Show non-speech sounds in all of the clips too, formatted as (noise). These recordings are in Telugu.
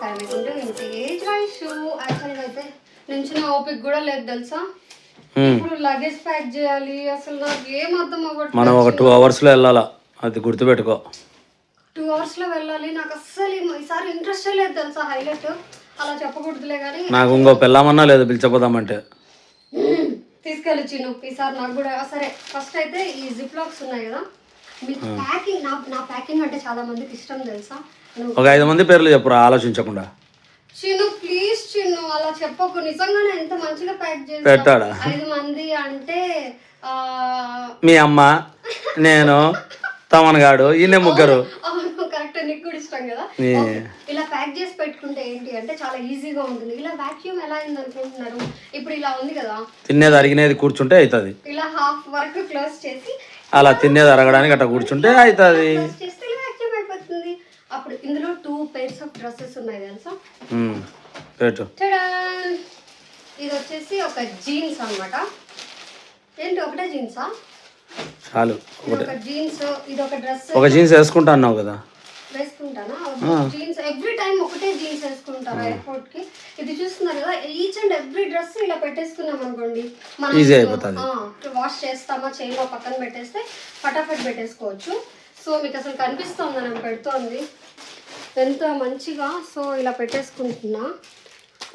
నమస్కారం ఇంతే చాయిస్ యాక్చువల్గా అయితే నుంచి ఓపిక కూడా లేదు తెలుసా. ఇప్పుడు లగేజ్ ప్యాక్ చేయాలి. అసలు నాకు ఏం అర్థం అవ్వట్లేదు. మనం ఒక టూ అవర్స్లో వెళ్ళాలా? అది గుర్తుపెట్టుకో. టూ అవర్స్లో వెళ్ళాలి. నాకు అస్సలు ఈసారి ఇంట్రెస్ట్ లేదు తెలుసా హైలైట్ అలా చెప్పకూడదులే కానీ నాకు ఇంకో పిల్లమన్నా లేదు పిలిచిపోదామంటే తీసుకెళ్ళి చిన్ను. ఈసారి నాకు కూడా సరే. ఫస్ట్ అయితే ఈ జిప్ లాక్స్ ఉన్నాయి కదా. ప్యాకింగ్ నా నా ప్యాకింగ్ అంటే చాలా మందికి ఇష్టం తెలుసా? ఒక ఐదు మంది పేర్లు చెప్పురా ఆలోచించకుండా. చిన్ను ప్లీజ్ చిన్ను అలా చెప్పకు. నిజంగానే ఎంత మంచిగా ప్యాక్ చేసి పెట్టాడా ఐదు మంది అంటే మీ అమ్మ నేను తమన్ గాడు ఈయన ముగ్గురు. కరెక్ట్ నీకు కూడా ఇష్టం కదా. ఇలా ప్యాక్ చేసి పెట్టుకుంటే ఏంటి అంటే చాలా ఈజీగా ఉంటుంది. ఇలా వాక్యూమ్ ఎలా అయింది అనుకుంటున్నారు? ఇప్పుడు ఇలా ఉంది కదా. తినేది అరిగినేది కూర్చుంటే అవుతుంది ఇలా హాఫ్ వరకు క్లోజ్ చేసి అలా తినేది అరగడానికి అట్లా కూర్చుంటే అవుతుంది అప్పుడు ఇందులో టూ పేర్స్ ఆఫ్ డ్రెస్సెస్ ఉన్నాయి తెలుసా? పెట్టు! ఇది వచ్చేసి ఒక జీన్స్ అన్నమాట. ఏంటి ఒకటే జీన్సా? చాలు ఒక జీన్స్ ఇది ఒక డ్రెస్. ఒక జీన్స్ వేసుకుంటా అన్నావు కదా? వేసుకుంటానా? జీన్స్ ఎవ్రీ టైం ఒకటే జీన్స్ వేసుకుంటారా ఎయిర్పోర్ట్కి ఇది చూస్తున్నారు కదా ఈచ్ అండ్ ఎవ్రీ డ్రెస్ ఇలా పెట్టేసుకున్నాం అనుకోండి. మనం. వాష్ చేస్తామా పక్కన పెట్టేస్తే ఫటాఫట్ పెట్టేసుకోవచ్చు. సో మీకు అసలు కనిపిస్తుంది నేను పెడుతోంది. ఎంత మంచిగా సో ఇలా పెట్టేసుకుంటున్నా.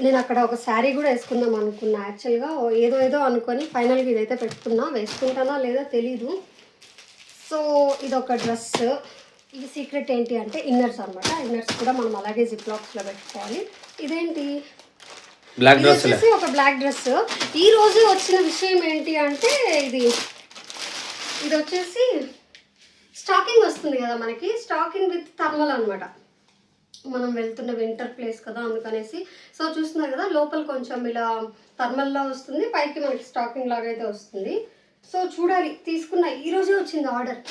నేను అక్కడ ఒక శారీ కూడా వేసుకుందాం అనుకున్నా. యాక్చువల్గా ఏదో ఏదో అనుకొని ఫైనల్గా ఇదైతే పెట్టుకున్నా. వేసుకుంటానా లేదా తెలీదు. సో ఇది ఒక డ్రెస్. ఈ సీక్రెట్ ఏంటి అంటే ఇన్నర్స్ అన్నమాట. ఇన్నర్స్ కూడా మనం అలాగే జిప్ లాక్స్లో పెట్టుకోవాలి. ఇదేంటి? బ్లాక్ డ్రెస్ ఒక బ్లాక్ డ్రెస్ ఈ రోజు వచ్చిన విషయం ఏంటి అంటే ఇది ఇది వచ్చేసి స్టాకింగ్ వస్తుంది కదా మనకి. స్టాకింగ్ విత్ థర్మల్ అన్నమాట. మనం వెళ్తున్న వింటర్ ప్లేస్ కదా అందుకనేసి. సో చూస్తున్నారు కదా లోపల కొంచెం ఇలా థర్మల్లా వస్తుంది. పైకి మనకి స్టాకింగ్ లాగా అయితే వస్తుంది. సో చూడాలి తీసుకున్న ఈ రోజే వచ్చింది ఆర్డర్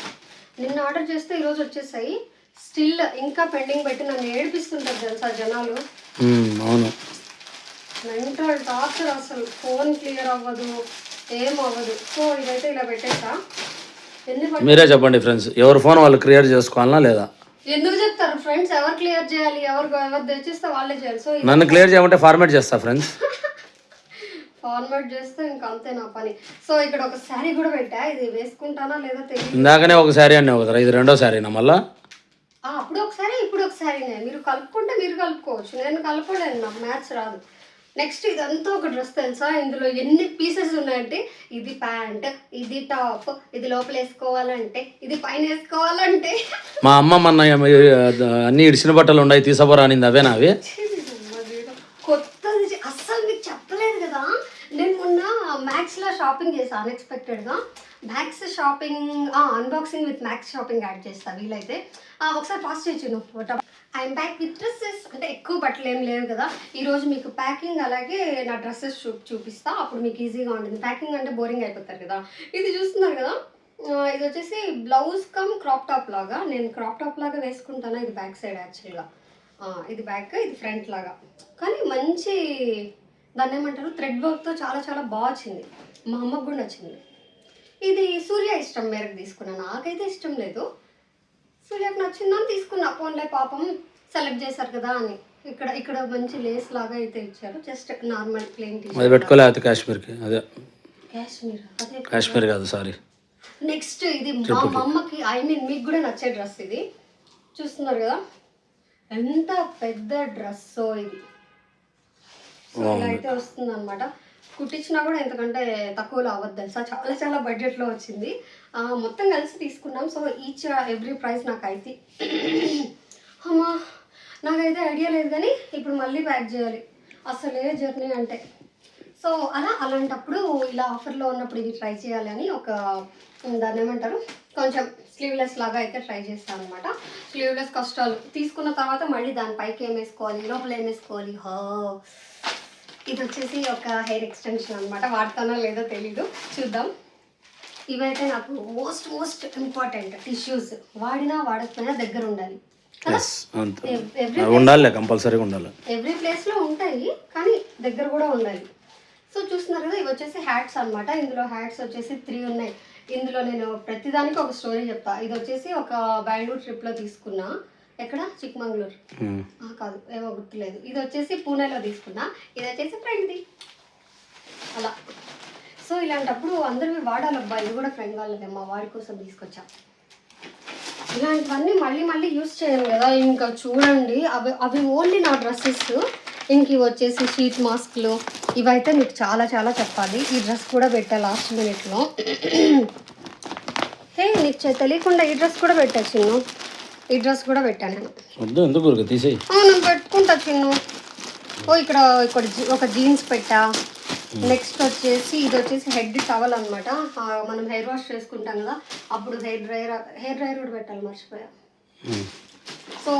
నిన్న ఆర్డర్ చేస్తే ఈ రోజు వచ్చేసాయి. స్టిల్ ఇంకా పెండింగ్ పెట్టి నన్ను ఏడిపిస్తుంటారు తెలుసా జనాలు? అవును. మెంటల్ టార్చర్ అసలు. ఫోన్ క్లియర్ అవ్వదు ఏం అవ్వదు. సో ఇదైతే ఇలా పెట్టేసా. ఎన్ని మీరే చెప్పండి ఫ్రెండ్స్ ఎవరి ఫోన్ వాళ్ళు క్రియేట్ చేసుకోవాలనా లేదా? ఎందుకు చెప్తారు ఫ్రెండ్స్? ఎవరు క్లియర్ చేయాలి? ఎవరు ఎవరు తెచ్చిస్తే వాళ్ళే చేయాలి. సో నన్ను క్లియర్ చేయమంటే ఫార్మేట్ చేస్తా ఫ్రెండ్స్. ఫార్వర్డ్ చేస్తే ఇంకా అంతే నా పని. సో ఇక్కడ ఒక శారీ కూడా పెట్టా. ఇది వేసుకుంటానా లేదా తెలియదు. ఇందాకనే ఒక శారీ అన్నావు కదరా ఇది రెండో శారీనా మళ్ళా? ఆ, అప్పుడు ఒకసారి ఇప్పుడు ఒకసారినే మీరు కలుపుకుంటే మీరు కలుపుకోవచ్చు. నేను కలపలేను నాకు మ్యాచ్ రాదు. నెక్స్ట్ ఇదంతా ఒక డ్రెస్ తెలుసా? ఇందులో ఎన్ని పీసెస్ ఉన్నాయంటే ఇది ప్యాంట్ ఇది టాప్ ఇది లోపల వేసుకోవాలంటే ఇది పైన వేసుకోవాలంటే. మా అమ్మ మొన్న అన్ని ఇడిచిన బట్టలు ఉన్నాయి తీసపోరా అనింది అవేనా అవి? కొత్తది చే- అస్సలు మీకు చెప్పలేదు కదా? మ్యాక్స్లో షాపింగ్ చేస్తాను అన్ఎక్స్పెక్టెడ్గా Max shopping unboxing with Max shopping add చేస్తా వీలైతే. ఒకసారి ఫాస్ట్ చేయొచ్చు నువ్వు ఐఎమ్ బ్యాక్ విత్ డ్రెస్సెస్ అంటే ఎక్కువ బట్టలు ఏం లేవు కదా. ఈరోజు మీకు ప్యాకింగ్ అలాగే నా డ్రెస్సెస్ చూ చూపిస్తా. అప్పుడు మీకు ఈజీగా ఉంటుంది. ప్యాకింగ్ అంటే బోరింగ్ అయిపోతారు కదా. ఇది చూస్తున్నారు కదా. ఇది వచ్చేసి బ్లౌజ్ కమ్ క్రాప్ టాప్ లాగా. నేను క్రాప్ టాప్ లాగా వేసుకుంటాను? ఇది బ్యాక్ సైడ్ యాక్చువల్గా ఇది బ్యాక్ ఇది ఫ్రంట్ లాగా. కానీ మంచి దాన్ని ఏమంటారు థ్రెడ్ వర్క్తో చాలా చాలా బాగా వచ్చింది. మా అమ్మకు కూడా నచ్చింది. ఇది సూర్య ఇష్టం మేరకు తీసుకున్నా. నాకైతే ఇష్టం లేదు. సూర్యకు నచ్చిందని తీసుకున్నా. ఫోన్లే పాపం సెలెక్ట్ చేశారు కదా అని. ఇక్కడ ఇక్కడ మంచి లేస్ లాగా అయితే ఇచ్చారు. జస్ట్ నార్మల్ ప్లెయిన్ టీ అది పెట్టుకోలే అయితే కాశ్మీర్కి. అదే. కాశ్మీర్? అదే కాశ్మీర్ కాదు సారీ నెక్స్ట్ ఇది మా అమ్మకి ఐ మీన్ మీకు కూడా నచ్చే డ్రెస్ ఇది. చూస్తున్నారు కదా? ఎంత పెద్ద డ్రెస్ ఇది. సో ఇలా అయితే వస్తుంది అనమాట కుట్టించినా కూడా ఎంతకంటే తక్కువలో అవ్వద్దు తెలుసా? చాలా చాలా బడ్జెట్లో వచ్చింది. మొత్తం కలిసి తీసుకున్నాం. సో ఈచ్ ఎవ్రీ ప్రైస్ నాకు అయితే (clears throat) అమ్మా నాకైతే ఐడియా లేదు కానీ ఇప్పుడు మళ్ళీ ప్యాక్ చేయాలి. అసలే జర్నీ అంటే. సో అలా అలాంటప్పుడు ఇలా ఆఫర్లో ఉన్నప్పుడు ఇది ట్రై చేయాలని ఒక దాన్ని ఏమంటారు? కొంచెం స్లీవ్లెస్ లాగా అయితే ట్రై చేస్తాను అనమాట స్లీవ్లెస్ కష్టాలు తీసుకున్న తర్వాత మళ్ళీ దానిపైకి ఏం వేసుకోవాలి? లోపల ఏం వేసుకోవాలి? హో. ఇది వచ్చేసి ఒక హెయిర్ ఎక్స్టెన్షన్ అనమాట వాడతానో లేదో తెలీదు. చూద్దాం. ఇవైతే నాకు మోస్ట్ మోస్ట్ ఇంపార్టెంట్ టిష్యూస్ వాడినా వాడకపోయినా దగ్గర ఉండాలి. ఉండాలి కంపల్సరీగా ఉండాలి. ఎవ్రీ ప్లేస్లో ఉంటాయి కానీ దగ్గర కూడా ఉండాలి. సో చూస్తున్నారు కదా ఇవి వచ్చేసి హ్యాట్స్ అన్నమాట. ఇందులో హ్యాట్స్ వచ్చేసి త్రీ ఉన్నాయి. ఇందులో నేను ప్రతిదానికి ఒక స్టోరీ చెప్తా. ఇది వచ్చేసి ఒక బెంగళూరు ట్రిప్లో తీసుకున్నా. ఎక్కడ? చిక్మంగళూరు. కాదు ఏమో గుర్తులేదు. ఇది వచ్చేసి పూణేలో తీసుకున్నా. ఇది వచ్చేసి ఫ్రెండ్ది. అలా. సో ఇలాంటప్పుడు అందరివి వాడాలబ్బా ఇది కూడా ఫ్రెండ్ వాళ్ళది మా వాడి కోసం తీసుకొచ్చా. ఇలాంటివన్నీ మళ్ళీ మళ్ళీ యూస్ చేయను కదా. ఇంకా చూడండి. అవి అవి ఓన్లీ నా డ్రెస్సెస్ ఇంక ఇవి వచ్చేసి షీట్ మాస్క్లు ఇవైతే మీకు చాలా చాలా చెప్పాలి. ఈ డ్రెస్ కూడా పెట్టా లాస్ట్ మినిట్లో (clears throat) హే నీకు తెలియకుండా ఈ డ్రెస్ కూడా పెట్టా చిన్ను. ఈ డ్రెస్ కూడా పెట్టాను నేను వద్దు ఎందుకు ఊరికే? తీసేయి. అవును పెట్టుకుంటా చిన్ను. ఓ ఇక్కడ ఇక్కడ ఒక జీన్స్ పెట్టా. నెక్స్ట్ వచ్చేసి ఇది వచ్చేసి హెడ్ టవల్ అనమాట మనం హెయిర్ వాష్ చేసుకుంటాం కదా అప్పుడు హెయిర్ డ్రైయర్ హెయిర్ డ్రైయర్ కూడా పెట్టాలి మర్చిపోయా. సో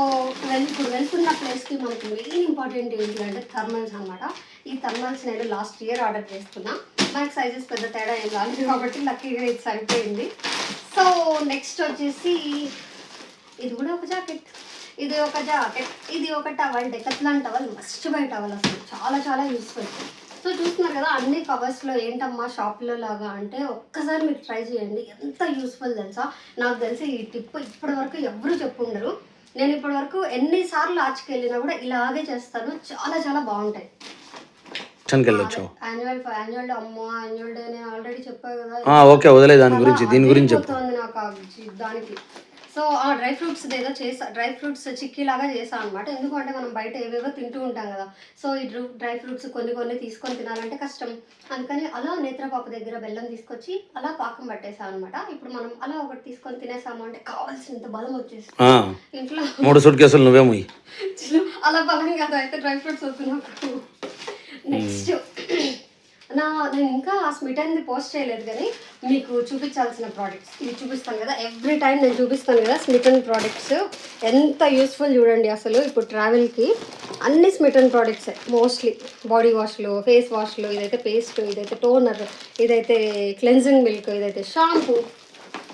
వెల్ ఇప్పుడు వెళ్తున్న ప్లేస్కి మనకి మెయిన్ ఇంపార్టెంట్ ఏంటి అంటే థర్మల్స్ అనమాట ఈ థర్మల్స్ నేను లాస్ట్ ఇయర్ ఆర్డర్ చేసుకున్నా మనకి సైజెస్ పెద్ద తేడా ఏం రాలేదు కాబట్టి లక్కీగా ఇది సరిపోయింది. సో నెక్స్ట్ వచ్చేసి ఇది కూడా ఒక జాకెట్. ఇది ఒక జాకెట్. ఇది ఒక towel Decathlon towel. Must buy towel అసలు. చాలా చాలా యూస్ఫుల్ సో చూస్తున్నారు కదా అన్ని కవర్స్లో ఏంటమ్మా షాప్లో లాగా అంటే ఒక్కసారి మీరు ట్రై చేయండి. ఎంత యూస్ఫుల్ తెలుసా? నాకు తెలిసి ఈ టిప్ ఇప్పటి వరకు ఎవరు చెప్పుండరు. నేను ఇప్పటి వరకు ఎన్నిసార్లు ఆచికి వెళ్ళినా కూడా ఇలాగే చేస్తాను. చాలా చాలా బాగుంటాయి. యాన్యువల్ యాన్యువల్ డే అమ్మో యాన్యువల్ డే నేను ఆల్రెడీ చెప్పాను కదా. ఓకే వదిలే దాని గురించి దీని గురించి నాకు దానికి. సో ఆ డ్రై ఫ్రూట్స్ ఏదో చేసా డ్రై ఫ్రూట్స్ చిక్కీ లాగా చేసా అనమాట ఎందుకంటే మనం బయట ఏవేవో తింటూ ఉంటాం కదా. సో ఈ డ్రై ఫ్రూట్స్ కొన్ని కొన్ని తీసుకొని తినాలంటే కష్టం. అందుకని అలా నేత్రపాప దగ్గర బెల్లం తీసుకొచ్చి అలా పాకం పట్టేసా అనమాట ఇప్పుడు మనం అలా ఒకటి తీసుకొని తినేసాము అంటే కావాల్సినంత బలం వచ్చేసి ఇంట్లో మూడు సూట్ కేసులు నువ్వే ముయ్యి అలా బలం కదా అయితే డ్రై ఫ్రూట్స్ వస్తున్నప్పుడు నెక్స్ట్ నా నేను ఇంకా ఆ స్మిటన్ది పోస్ట్ చేయలేదు కానీ మీకు చూపించాల్సిన ప్రోడక్ట్స్ ఇవి చూపిస్తాను కదా. ఎవ్రీ టైం నేను చూపిస్తాను కదా స్మిటన్ ప్రోడక్ట్స్ ఎంత యూస్ఫుల్ చూడండి అసలు ఇప్పుడు ట్రావెల్కి అన్ని స్మిటన్ ప్రోడక్ట్స్ మోస్ట్లీ బాడీ వాష్లు ఫేస్ వాష్లు ఇదైతే పేస్ట్ ఇదైతే టోనర్ ఇదైతే క్లెన్జింగ్ మిల్క్ ఇదైతే షాంపూ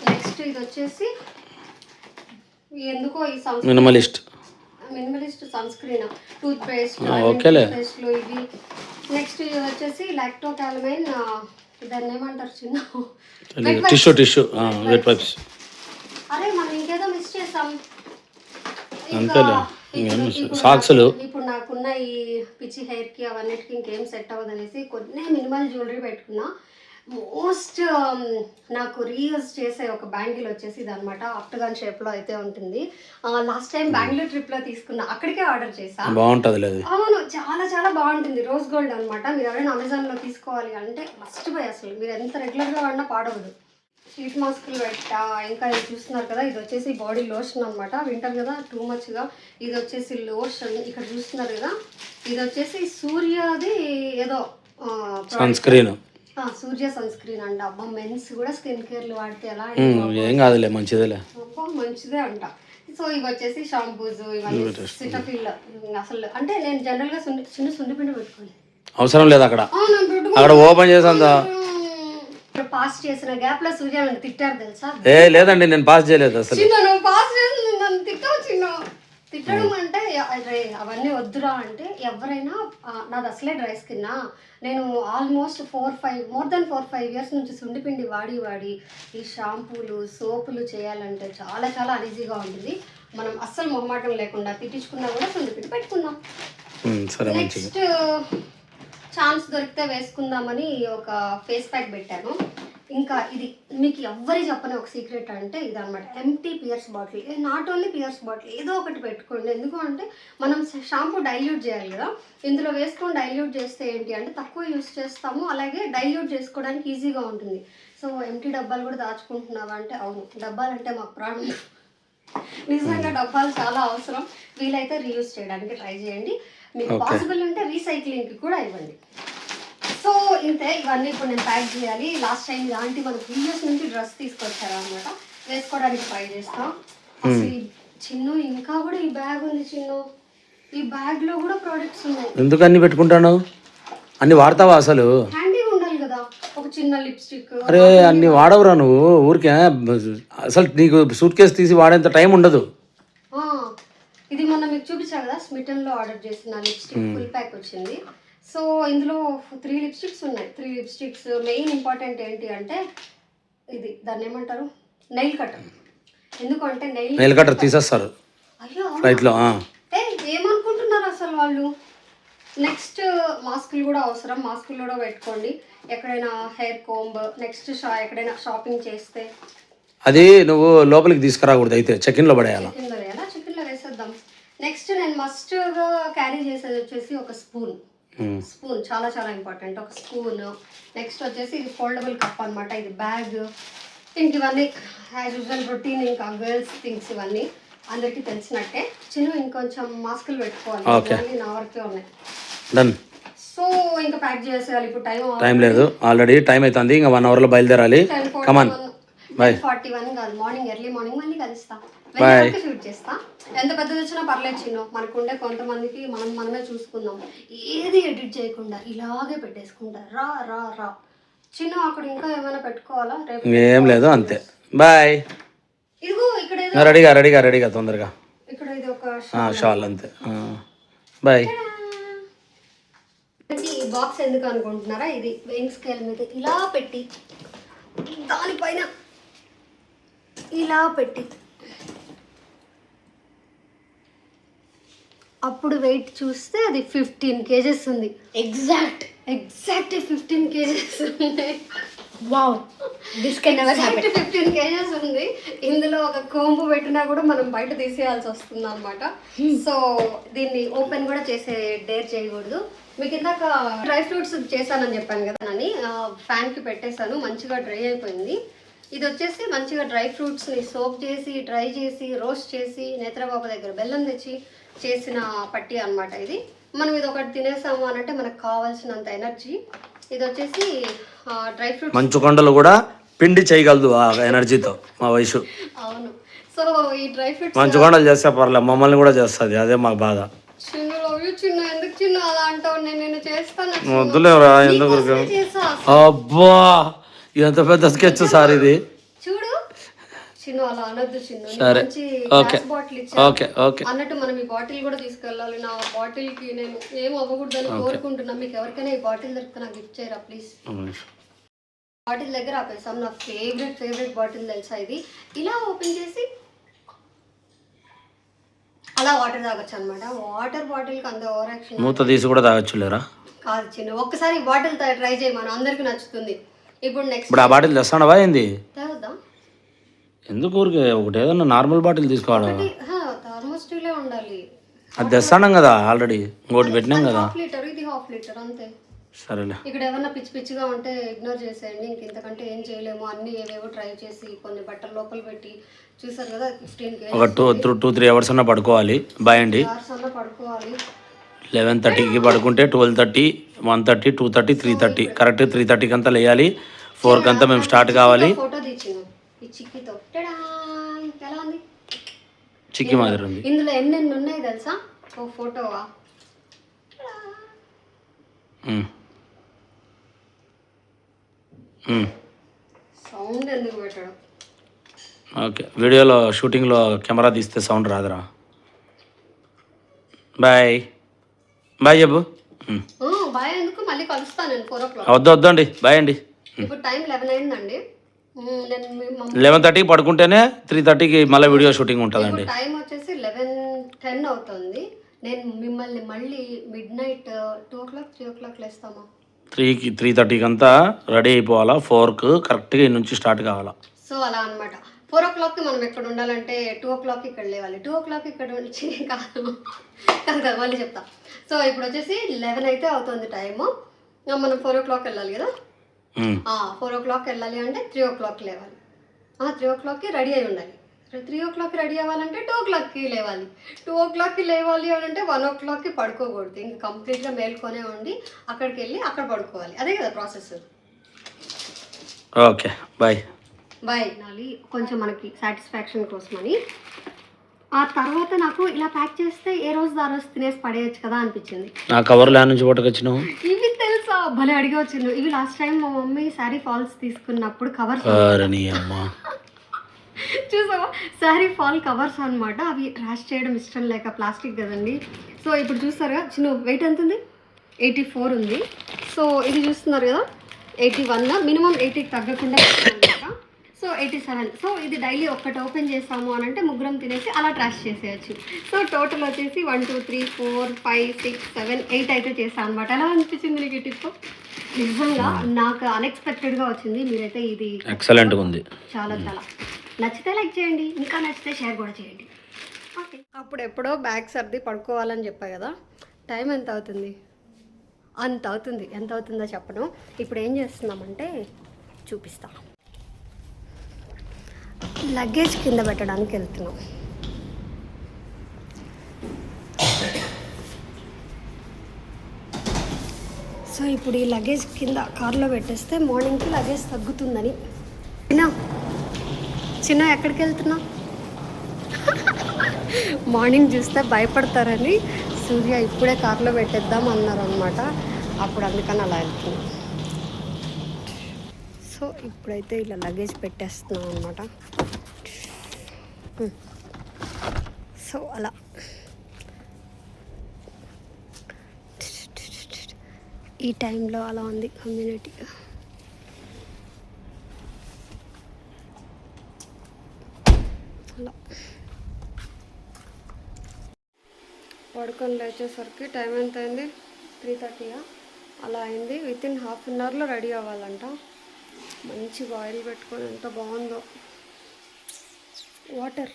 నెక్స్ట్ ఇది వచ్చేసి ఎందుకో ఈ సంవత్సరం Minimalist Minimalist sunscreen toothpaste ఇవి. నెక్స్ట్ ఇది వచ్చేసి లాక్టో క్యాలమైన్ దాన్ని ఏమంటారు చిన్న. టిష్యూ టిష్యూ వెట్ పైప్స్ అరే మనం ఇంకేదో మిస్ చేసాం అంతేలే. సాక్సులు. ఇప్పుడు నాకున్న ఈ పిచ్చి హెయిర్కి అవన్నిటికి ఇంకేం సెట్ అవ్వదనేసి కొన్ని మినిమల్ జ్యువెలరీ పెట్టుకున్నా మోస్ట్ నాకు రీయూజ్ చేసే ఒక బ్యాంగిల్ వచ్చేసి ఇది అనమాట ఆక్టగాన్ షేప్లో అయితే ఉంటుంది. లాస్ట్ టైం బెంగళూరు ట్రిప్లో తీసుకున్నా అక్కడికే ఆర్డర్ చేసా. బాగుంటుంది అవును చాలా చాలా బాగుంటుంది. రోజ్ గోల్డ్ అన్నమాట. మీరు ఎవరైనా అమెజాన్లో తీసుకోవాలి అంటే మస్ట్ బై అసలు. మీరు ఎంత రెగ్యులర్గా వాడినా పాడవదు. షీట్ మాస్కులు పెట్టా ఇంకా ఇది చూస్తున్నారు కదా ఇది వచ్చేసి బాడీ లోషన్ అన్నమాట. వింటర్ కదా టూ మచ్గా. ఇది వచ్చేసి లోషన్ ఇక్కడ చూస్తున్నారు కదా ఇది వచ్చేసి సూర్యది ఏదో. Sunscreen Surya sunscreen అంట. అబ్బా మెన్స్ కూడా స్కిన్ కేర్లు వాడితే ఎలా ఏం కాదులే మంచిదేలే. మంచిదే అంట. సో ఇవి వచ్చేసి షాంపూస్ ఇవన్నీ సిటఫిల్ అసలు అంటే నేను జనరల్గా సున్ని చిన్న సున్నిపిండి పెట్టుకోలేదు అవసరం లేదు అక్కడ. అక్కడ ఓపెన్ ఇక్కడ పాస్ చేసిన గ్యాప్లో సూర్య నన్ను తిట్టారు తెలుసా? ఏ లేదండి నేను పాస్ చేయలేదు అసలు. పాస్ చేసి నన్ను తిట్టావు చిన్న. తిట్టడం అంటే అరే అవన్నీ వద్దురా అంటే ఎవరైనా నాది అసలే డ్రై స్కిన్ నేను almost four five more than four five years నుంచి సుండిపిండి వాడి వాడి ఈ షాంపూలు సోపులు చేయాలంటే చాలా చాలా అనీజీగా ఉంటుంది. మనం అస్సలు మొహమాటం లేకుండా తిట్టించుకున్నా కూడా సుండిపిండి పెట్టుకుందాం. నెక్స్ట్ ఛాన్స్ దొరికితే వేసుకుందామని ఒక ఫేస్ ప్యాక్ పెట్టాను. ఇంకా ఇది మీకు ఎవ్వరి చెప్పని ఒక సీక్రెట్ అంటే ఇది అనమాట empty Pears bottle not only Pears bottle ఏదో ఒకటి పెట్టుకోండి. ఎందుకు అంటే మనం షాంపూ డైల్యూట్ చేయాలి కదా. ఇందులో వేసుకొని డైల్యూట్ చేస్తే ఏంటి అంటే తక్కువ యూస్ చేస్తాము. అలాగే డైల్యూట్ చేసుకోవడానికి ఈజీగా ఉంటుంది. సో ఎంటీ డబ్బాలు కూడా దాచుకుంటున్నావా అంటే అవును. డబ్బాలు అంటే మాకు ప్రాణం. నిజంగా డబ్బాలు చాలా అవసరం. వీలైతే రీయూజ్ చేయడానికి ట్రై చేయండి. మీకు పాసిబుల్ ఉంటే రీసైక్లింగ్కి కూడా ఇవ్వండి. సో ఇంతే ఇవన్నీ ఇప్పుడు నేను ప్యాక్ చేయాలి. లాస్ట్ టైం ఇలాంటి మన ప్రీవియస్ నుంచి డ్రెస్ తీసుకొచ్చారు అనమాట వేసుకోవడానికి ట్రై చేస్తాం. అసలు చిన్ను ఇంకా కూడా ఈ బ్యాగ్ ఉంది చిన్ను. ఈ బ్యాగ్లో కూడా ప్రోడక్ట్స్ ఉన్నాయి. ఎందుకు అన్ని పెట్టుకుంటాను? అన్ని వాడతావా అసలు? హ్యాండీగా ఉండాలి కదా. ఒక చిన్న లిప్స్టిక్. అరే అన్ని వాడవురా నువ్వు. ఊరికే అసలు నీకు సూట్ కేసు తీసి వాడేంత టైం ఉండదు. ఇది మొన్న మీకు చూపించా కదా స్మిటన్లో ఆర్డర్ చేసిన లిప్స్టిక్ ఫుల్ ప్యాక్ వచ్చింది. సో ఇందులో త్రీ లిప్స్టిక్స్ ఉన్నాయి. త్రీ లిప్స్టిక్స్ మెయిన్ ఇంపార్టెంట్ ఏంటి అంటే ఇది దాన్ని ఏమంటారు? నెయిల్ కటర్ ఎందుకంటే నెయిల్ నెయిల్ కట్టర్ తీసేస్తారు. అయ్యో ఫ్లైట్లో ఏమనుకుంటున్నారు అసలు వాళ్ళు? నెక్స్ట్ మాస్కులు కూడా అవసరం. మాస్కులు కూడా పెట్టుకోండి. ఎక్కడైనా హెయిర్ కోంబ్ నెక్స్ట్ షా ఎక్కడైనా షాపింగ్ చేస్తే. అది నువ్వు లోపలికి తీసుకురాకూడదు అయితే చెకిన్లో పడేయాలి? చికెన్లో వేయాలా చికెన్లో వేసేద్దాం. నెక్స్ట్ నేను మస్ట్గా క్యారీ చేసేది వచ్చేసి ఒక స్పూన్. స్పూన్ చాలా చాలా ఇంపార్టెంట్ ఒక స్పూన్ నెక్స్ట్ వచ్చేసి ఇది ఫోల్డబుల్ కప్ అన్నమాట. ఇది బ్యాగ్ ఇంక ఇవన్నీ యాజ్ యూజువల్ రొటీన్ ఇంకా గర్ల్స్ థింగ్స్ ఇవన్నీ అందరికీ తెలిసినట్టే. చిన్న ఇంకొంచెం మాస్కులు పెట్టుకోవాలి. నా వరకే ఉన్నాయి. డన్ సో ఇంకా ప్యాక్ చేసేయాలి. ఇప్పుడు టైం టైం లేదు. ఆల్రెడీ టైం అవుతుంది. ఇంకా వన్ అవర్లో బయలుదేరాలి. కమాన్ ఫార్టీ వన్ కాదు మార్నింగ్ ఎర్లీ మార్నింగ్ మళ్ళీ కలుస్తా. షూట్ చేస్తా. ఎంత పెద్దది వచ్చినా పర్లేదు చిన్న. మనకుండే కొంతమందికి మనం మనమే చూసుకుందాం. ఏది ఎడిట్ చేయకుండా ఇలాగే పెట్టేసుకుంటా. రా రా రా. చిన్న అక్కడ ఇంకా ఏమైనా పెట్టుకోవాలా? రేపు ఇంకేం లేదు అంతే. బాయ్. ఇదిగో ఇక్కడ రెడీగా రెడీగా రెడీగా తొందరగా. ఇక్కడ ఇది ఒక షాల్ అంతే. బాయ్. ఈ బాక్స్ ఎందుకు అనుకుంటున్నారా? ఇది వెయిన్ స్కేల్ మీద ఇలా పెట్టి దానిపైన ఇలా పెట్టి. అప్పుడు వెయిట్ చూస్తే అది ఫిఫ్టీన్ కేజెస్ ఉంది. ఎగ్జాక్ట్ ఎగ్జాక్ట్ ఫిఫ్టీన్ కేజెస్ ఉంది. Wow this can never happen fifteen kgs ఉంది. ఇందులో ఒక కోంబు పెట్టినా కూడా మనం బయట తీసేయాల్సి వస్తుంది అనమాట సో దీన్ని ఓపెన్ కూడా చేసే డేర్ చేయకూడదు. మీకు ఇందాక డ్రై ఫ్రూట్స్ చేశానని చెప్పాను కదా అని ఫ్యాన్కి పెట్టేశాను. మంచిగా డ్రై అయిపోయింది. ఇది వచ్చేసి మంచిగా డ్రై ఫ్రూట్స్ని సోప్ చేసి డ్రై చేసి రోస్ట్ చేసి నేత్రబాబు దగ్గర బెల్లం తెచ్చి చేసిన పట్టి అన్నమాట ఇది. మనం ఇది ఒకటి తినేసాము అని అంటే మనకు కావాల్సినంత ఎనర్జీ. ఇది వచ్చేసి డ్రై ఫ్రూట్స్. మంచు కొండలు కూడా పిండి చేయగలదు ఆ ఎనర్జీతో మా వయసు. అవును. సో ఈ డ్రై ఫ్రూట్స్ మంచు కొండలు చేస్తే పర్లే మమ్మల్ని కూడా చేస్తుంది అదే మాకు బాధ. చిన్న చిన్న ఎందుకు చిన్న అలా అంటావు? నేను చేస్తాను. చిన్న. వద్దులేరా ఎందుకు అబ్బా! ఎంత పెద్ద స్కెచ్ సార్ ఇది. చూడు. చిన్న అలా అనొద్దు చిన్న. సరే. మంచి ఓకే. గ్లాస్ బాటిల్ ఇచ్చా ఓకే ఓకే. అన్నట్టు మనం ఈ బాటిల్ కూడా తీసుకెళ్ళాలి. నా బాటిల్కి నేను ఏం అవ్వకూడదని కోరుకుంటున్నా. మీకు ఎవరికైనా ఈ బాటిల్ దొరికితే నాకు గిఫ్ట్ చేయరా ప్లీజ్? బాటిల్ దగ్గర ఆపేసాం. నా ఫేవరెట్ ఫేవరెట్ బాటిల్ తెలుసా ఇది. ఇలా ఓపెన్ చేసి అలా వాటర్ తాగొచ్చు అనమాట వాటర్ బాటిల్కి అంత ఓవర్ యాక్షన్ మూత తీసి కూడా తాగొచ్చులేరా కాదు చిన్న. ఒక్కసారి బాటిల్ ట్రై చేయమను అందరికి నచ్చుతుంది. ఇప్పుడు నెక్స్ట్ ఇప్పుడు ఆ బాటిల్ తెస్తాడవా ఏంది? ఎందుకు ఊరికే? ఒకటి ఏదన్నా నార్మల్ బాటిల్ తీసుకోవాలా? థర్మోస్టీలే ఉండాలి. అది తెస్తాడం కదా ఆల్రెడీ ఇంకోటి పెట్టినాం కదా. హాఫ్ లీటర్ ఇది హాఫ్ లీటర్ అంతే. సరేలే. ఇక్కడ ఏమన్నా పిచ్చి పిచ్చిగా ఉంటే ఇగ్నోర్ చేసేయండి. ఇంక ఇంతకంటే ఏం చేయలేము. అన్ని ఏవేవో ట్రై చేసి కొన్ని బట్టలు లోపల పెట్టి చూసారు కదా ఫిఫ్టీన్ ఒక two two two three hours అన్న పడుకోవాలి. బాయ్ అండి. అవర్స్ అన్న పడుకోవాలి. లెవెన్ థర్టీకి పడుకుంటే twelve thirty one thirty two thirty three thirty. Correct three థర్టీకి అంతా లేయాలి. ఫోర్కి అంతా మేము స్టార్ట్ కావాలి. చిక్కి మాదిరి ఉంది. ఇందులో ఎన్నెన్ని ఉన్నాయి తెలుసా? ఓ ఫోటోవా? ఉమ్. ఉమ్. సౌండ్ ఎందుకు పెట్టడం? ఓకే. వీడియోలో షూటింగ్లో కెమెరా తీస్తే సౌండ్ రాదురా. బాయ్. బాయ్ చెప్పు. ఉమ్. బాయ్ ఎందుకు? మళ్ళీ కలుస్తాను నేను ఫోర్ ఓ క్లాక్. వద్దు వద్దండి. బాయ్ అండి. ఇప్పుడు టైం లెవెన్ అయిందండి. థర్టీకి పడుకుంటేనే త్రీ థర్టీకి మళ్ళీ వీడియో షూటింగ్ ఉంటుందండి. ఇప్పుడు టైం వచ్చేసి లెవెన్ టెన్ అవుతుంది. నేను మిమ్మల్ని మళ్ళీ midnight two o'clock three o'clock లేస్తామా? త్రీకి త్రీ థర్టీకి అంతా రెడీ అయిపోవాలా? ఫోర్కు కరెక్ట్గా నుంచి స్టార్ట్ కావాలా? సో అలా అనమాట ఫోర్ ఓ క్లాక్కి మనం ఎక్కడ ఉండాలంటే టూ ఓ క్లాక్ ఇక్కడ లేవాలి. టూ ఓ క్లాక్ ఇక్కడ నుంచి (laughs) కాదు. కాదు కదా మళ్ళీ చెప్తా. సో ఇప్పుడు వచ్చేసి లెవెన్ అయితే అవుతుంది టైము. మనం ఫోర్ ఓ క్లాక్ వెళ్ళాలి కదా. ఫోర్ ఓ క్లాక్ వెళ్ళాలి అంటే త్రీ ఓ క్లాక్ లేవాలి. త్రీ ఓ క్లాక్కి రెడీ అయి ఉండాలి. త్రీ ఓ క్లాక్కి రెడీ అవ్వాలంటే టూ ఓ క్లాక్కి లేవాలి. టూ ఓ క్లాక్కి లేవాలి అని అంటే వన్ ఓ క్లాక్కి పడుకోకూడదు. ఇంకా కంప్లీట్గా మేల్కొనే ఉండి అక్కడికి వెళ్ళి అక్కడ పడుకోవాలి. అదే కదా ప్రాసెస్. Okay bye. బాయ్ నాలి కొంచెం మనకి సాటిస్ఫాక్షన్ కోసమని. ఆ తర్వాత నాకు ఇలా ప్యాక్ చేస్తే ఏ రోజు ఆ రోజు తినేసి పడేయచ్చు కదా అనిపించింది. నా కవర్ ల్యాండ్ నుంచి పట్టుకొచ్చినావు ఇవి తెలుసా? భలే అడిగవచ్చు ఇవి లాస్ట్ టైం మా మమ్మీ శారీ ఫాల్స్ తీసుకున్నప్పుడు కవర్స్ చూసావా? శారీ ఫాల్ కవర్స్ అన్నమాట అవి ట్రాష్ చేయడం ఇష్టం లేక ప్లాస్టిక్ కదండి. సో ఇప్పుడు చూస్తారుగా చిన్న వెయిట్ ఎంత ఉంది ఎయిటీ ఫోర్ ఉంది. సో ఇది చూస్తున్నారు కదా? ఎయిటీ వన్ మినిమం ఎయిటీకి తగ్గకుండా అనమాట సో ఎయిటీ సెవెన్ సో ఇది డైలీ ఒక్కటి ఓపెన్ చేస్తాము అని అంటే ముగ్గురం తినేసి అలా ట్రాష్ చేసేయచ్చు. సో టోటల్ వచ్చేసి one two three four five six seven eight అయితే చేస్తాను అనమాట ఎలా అనిపించింది నీకు టిప్ నిజంగా నాకు అన్ఎక్స్పెక్టెడ్గా వచ్చింది. మీరైతే ఇది ఎక్సలెంట్గా ఉంది. చాలా చాలా. నచ్చితే లైక్ చేయండి. ఇంకా నచ్చితే షేర్ కూడా చేయండి. ఓకే అప్పుడు ఎప్పుడో బ్యాగ్ సర్ది పడుకోవాలని చెప్పా కదా. టైం ఎంత అవుతుంది? అంత అవుతుంది. ఎంత అవుతుందో చెప్పను. ఇప్పుడు ఏం చేస్తున్నామంటే చూపిస్తా. లగేజ్ కింద పెట్టడానికి వెళ్తున్నాం. సో ఇప్పుడు ఈ లగేజ్ కింద కార్లో పెట్టేస్తే మార్నింగ్కి లగేజ్ తగ్గుతుందని. చిన్న చిన్న ఎక్కడికి వెళ్తున్నా మార్నింగ్ చూస్తే భయపడతారని సూర్య ఇప్పుడే కార్లో పెట్టేద్దాం అన్నారు అనమాట అప్పుడు అందుకని అలా వెళ్తున్నాం. సో ఇప్పుడైతే ఇలా లగేజ్ పెట్టేస్తున్నాం అనమాట సో అలా. ఈ టైంలో అలా ఉంది కమ్యూనిటీ అలా. పడుకొని లేచేసరికి టైం ఎంత అయింది త్రీ థర్టీయా అలా అయింది. విత్ ఇన్ హాఫ్ అన్ అవర్లో రెడీ అవ్వాలంట. మంచిగా ఆయిల్ పెట్టుకొని ఎంత బాగుందో. వాటర్.